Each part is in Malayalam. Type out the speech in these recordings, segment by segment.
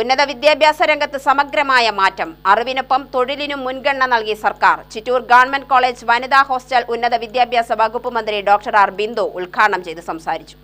ഉന്നത വിദ്യാഭ്യാസ രംഗത്ത് സമഗ്രമായ മാറ്റം. അറിവിനൊപ്പം തൊഴിലിനും മുൻഗണന നൽകി സർക്കാർ. ചിറ്റൂർ ഗവൺമെന്റ് കോളേജ് വനിതാ ഹോസ്റ്റൽ ഉന്നത വിദ്യാഭ്യാസ വകുപ്പ് മന്ത്രി ഡോക്ടർ ആർ ബിന്ദു ഉദ്ഘാടനം ചെയ്ത് സംസാരിച്ചു.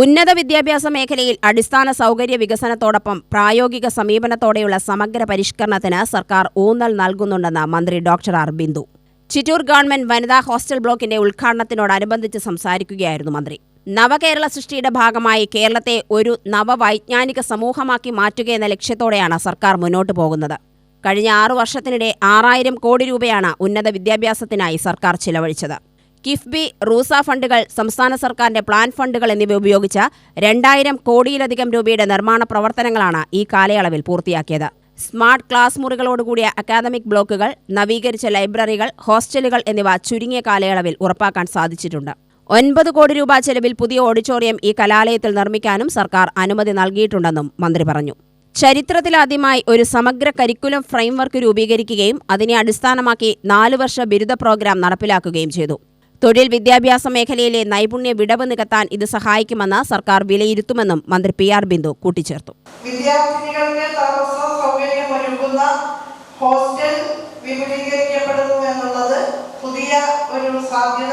ഉന്നത വിദ്യാഭ്യാസ മേഖലയിൽ അടിസ്ഥാന സൗകര്യ വികസനത്തോടൊപ്പം പ്രായോഗിക സമീപനത്തോടെയുള്ള സമഗ്ര പരിഷ്കരണത്തിന് സർക്കാർ ഊന്നൽ നൽകുന്നുണ്ടെന്ന് മന്ത്രി doctor R Bindu. Chittur government വനിതാ ഹോസ്റ്റൽ ബ്ലോക്കിന്റെ ഉദ്ഘാടനത്തിനോടനുബന്ധിച്ച് സംസാരിക്കുകയായിരുന്നു മന്ത്രി. നവകേരള സൃഷ്ടിയുടെ ഭാഗമായി കേരളത്തെ ഒരു നവവൈജ്ഞാനിക സമൂഹമാക്കി മാറ്റുക എന്ന ലക്ഷ്യത്തോടെയാണ് സർക്കാർ മുന്നോട്ടു പോകുന്നത്. കഴിഞ്ഞ ആറു വർഷത്തിനിടെ ആറായിരം കോടി രൂപയാണ് ഉന്നത വിദ്യാഭ്യാസത്തിനായി സർക്കാർ ചിലവഴിച്ചത്. കിഫ്ബി റൂസ ഫണ്ടുകൾ സംസ്ഥാന സർക്കാരിന്റെ പ്ലാൻ ഫണ്ടുകൾ എന്നിവ ഉപയോഗിച്ച രണ്ടായിരം കോടിയിലധികം രൂപയുടെ നിർമ്മാണ പ്രവർത്തനങ്ങളാണ് ഈ കാലയളവിൽ പൂർത്തിയാക്കിയത്. സ്മാർട്ട് ക്ലാസ് മുറികളോടുകൂടിയ അക്കാദമിക് ബ്ലോക്കുകൾ നവീകരിച്ച ലൈബ്രറികൾ ഹോസ്റ്റലുകൾ എന്നിവ ചുരുങ്ങിയ കാലയളവിൽ ഉറപ്പാക്കാൻ സാധിച്ചിട്ടുണ്ട്. ഒൻപത് കോടി രൂപ ചെലവിൽ പുതിയ ഓഡിറ്റോറിയം ഈ കലാലയത്തിൽ നിർമ്മിക്കാനും സർക്കാർ അനുമതി നൽകിയിട്ടുണ്ടെന്നും മന്ത്രി പറഞ്ഞു. ചരിത്രത്തിലാദ്യമായി ഒരു സമഗ്ര കരിക്കുലം ഫ്രെയിംവർക്ക് രൂപീകരിക്കുകയും അതിനെ അടിസ്ഥാനമാക്കി നാലു വർഷ ബിരുദ പ്രോഗ്രാം നടപ്പിലാക്കുകയും ചെയ്തു. തൊഴിൽ വിദ്യാഭ്യാസ മേഖലയിലെ നൈപുണ്യ വിടവ് നികത്താൻ ഇത് സഹായിക്കുമെന്ന് സർക്കാർ വിലയിരുത്തുമെന്നും മന്ത്രി പി ആർ ബിന്ദു കൂട്ടിച്ചേർത്തു. വിദ്യാർത്ഥികൾക്ക് താമസ ഹോസ്റ്റൽ എന്നുള്ളത് സാധ്യത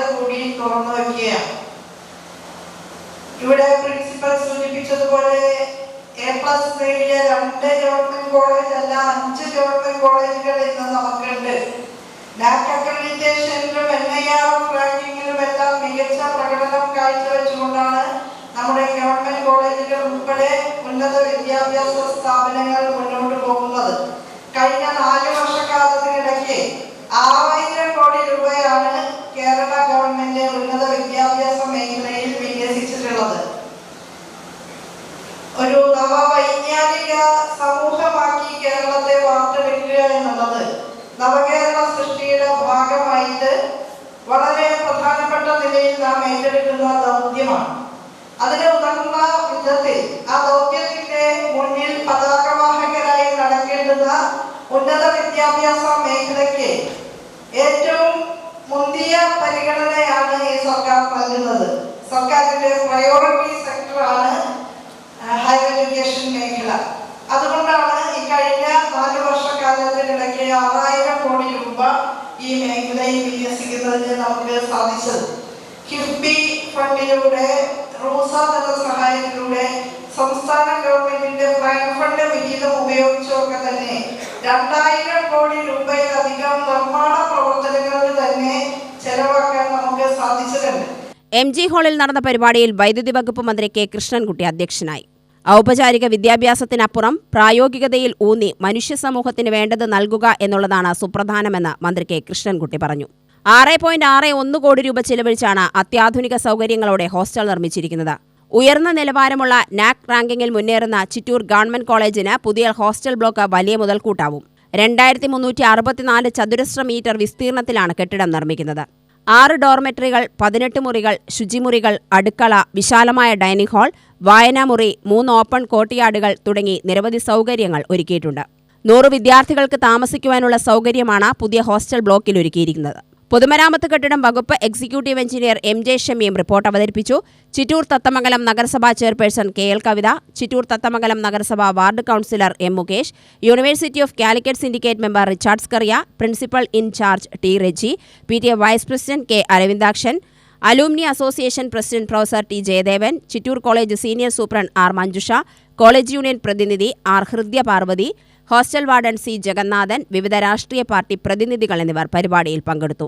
ഇവിടെ പ്രിൻസിപ്പൽ സൂചിപ്പിച്ചതുപോലെ എ പ്ലസ് നേടിയ രണ്ട് ഗവൺമെന്റ് കോളേജ് അല്ല അഞ്ച് ഗവൺമെന്റ് കോളേജുകൾ ഇന്ന് നമുക്കുണ്ട്. നാക് അക്രഡിറ്റേഷനിലും എൻ ഐ ആർ മികച്ച പ്രകടനം കാഴ്ചവെച്ചുകൊണ്ടാണ് നമ്മുടെ ഗവൺമെന്റ് കോളേജുകൾ ഉൾപ്പെടെ ഉന്നത വിദ്യാഭ്യാസ സ്ഥാപനങ്ങൾ മുന്നോട്ട് പോകുന്നത്. കഴിഞ്ഞ നാല് വർഷക്കാലത്തിനിടയ്ക്ക് ആറായിരം കോടി രൂപയാണ് കേരള ഗവൺമെന്റ് ഉന്നത വിദ്യാഭ്യാസ മേഖലയിൽ വിന്യസിച്ചിട്ടുള്ളത് ഒരു നവവൈജ്ഞാനിക സമൂഹമാക്കി കേരളത്തെ വാർത്തെടുക്കുക എന്നുള്ളത് നവകേരള സൃഷ്ടിയുടെ ഭാഗമായിട്ട് വളരെ പ്രധാനപ്പെട്ട നിലയിൽ നാം ഏറ്റെടുക്കുന്ന ദൗത്യമാണ്. അതിന് ഉതകുന്ന വിധത്തിൽ ആ ദൗത്യത്തിന്റെ മുന്നിൽ പതാകവാഹകരായി നടക്കേണ്ടുന്ന ഉന്നത വിദ്യാഭ്യാസ മേഖലയ്ക്ക് ഏറ്റവും മുന്തിയ പരിഗണനയാണ് ഈ സർക്കാർ നൽകുന്നത്. സർക്കാരിന്റെ പ്രയോറിറ്റി സെക്ടറാണ് ഹയർ എഡ്യൂക്കേഷൻ മേഖല അതുകൊണ്ടാണ് ഈ കഴിഞ്ഞ നാല് വർഷക്കാലത്തിനിടയ്ക്ക് ആറായിരം കോടി രൂപ ഈ മേഖലയിൽ വിന്യസിക്കുന്നതിന് നമുക്ക് സാധിച്ചത് കിഫ്ബി ഫണ്ടിലൂടെ റൂസ ധനസഹായത്തിലൂടെ സംസ്ഥാന ഗവൺമെന്റിന്റെ പ്രൈം ഫണ്ട് വിഹിതം ഉപയോഗിച്ചൊക്കെ തന്നെ രണ്ടായിരം കോടി രൂപയിലധികം നിർമ്മാണ പ്രവർത്തനങ്ങൾക്ക് തന്നെ ചെലവാക്കാൻ നമുക്ക് സാധിച്ചിട്ടുണ്ട്. എം ജി ഹാളിൽ നടന്ന പരിപാടിയിൽ വൈദ്യുതി വകുപ്പ് മന്ത്രി കെ കൃഷ്ണൻകുട്ടി അധ്യക്ഷനായി. ഔപചാരിക വിദ്യാഭ്യാസത്തിനപ്പുറം പ്രായോഗികതയിൽ ഊന്നി മനുഷ്യ സമൂഹത്തിന് വേണ്ടത് നൽകുക എന്നുള്ളതാണ് സുപ്രധാനമെന്ന് മന്ത്രി കെ കൃഷ്ണൻകുട്ടി പറഞ്ഞു. ആറ് പോയിന്റ് ആറ് ഒന്ന് കോടി രൂപ ചെലവഴിച്ചാണ് അത്യാധുനിക സൗകര്യങ്ങളോടെ ഹോസ്റ്റൽ നിർമ്മിച്ചിരിക്കുന്നത്. ഉയർന്ന നിലവാരമുള്ള നാക് റാങ്കിങ്ങിൽ മുന്നേറുന്ന ചിറ്റൂർ ഗവൺമെന്റ് കോളേജിന് പുതിയ ഹോസ്റ്റൽ ബ്ലോക്ക് വലിയ മുതൽക്കൂട്ടാവും. രണ്ടായിരത്തി മുന്നൂറ്റി അറുപത്തിനാല് ചതുരശ്ര മീറ്റർ വിസ്തീർണത്തിലാണ് കെട്ടിടം നിർമ്മിക്കുന്നത്. ആറ് ഡോർമെട്രികൾ പതിനെട്ട് മുറികൾ ശുചിമുറികൾ അടുക്കള വിശാലമായ ഡൈനിങ് ഹാൾ വായനാമുറി മൂന്ന് ഓപ്പൺ കോർട്ട്യാർഡുകൾ തുടങ്ങി നിരവധി സൗകര്യങ്ങൾ ഒരുക്കിയിട്ടുണ്ട്. നൂറ് വിദ്യാർത്ഥികൾക്ക് താമസിക്കുവാനുള്ള സൗകര്യമാണ് പുതിയ ഹോസ്റ്റൽ ബ്ലോക്കിൽ ഒരുക്കിയിരിക്കുന്നത്. പൊതുമരാമത്ത് കെട്ടിടം വകുപ്പ് executive engineer M J Shameem report അവതരിപ്പിച്ചു. ചിറ്റൂർ തത്തമംഗലം നഗരസഭാ chairperson K L Kavitha Chittur Thathamangalam നഗരസഭാ ward councillor M Mukesh university of Calicut syndicate member Richard Scaria principal in charge T Reji P T A vice president K Aravindakshan alumni association president professor T Jayadevan Chittur college senior superintendent R Manjusha college union പ്രതിനിധി R Hridya Parvathy hostel warden C Jagannathan വിവിധ രാഷ്ട്രീയ പാർട്ടി പ്രതിനിധികൾ എന്നിവർ പരിപാടിയിൽ പങ്കെടുത്തു.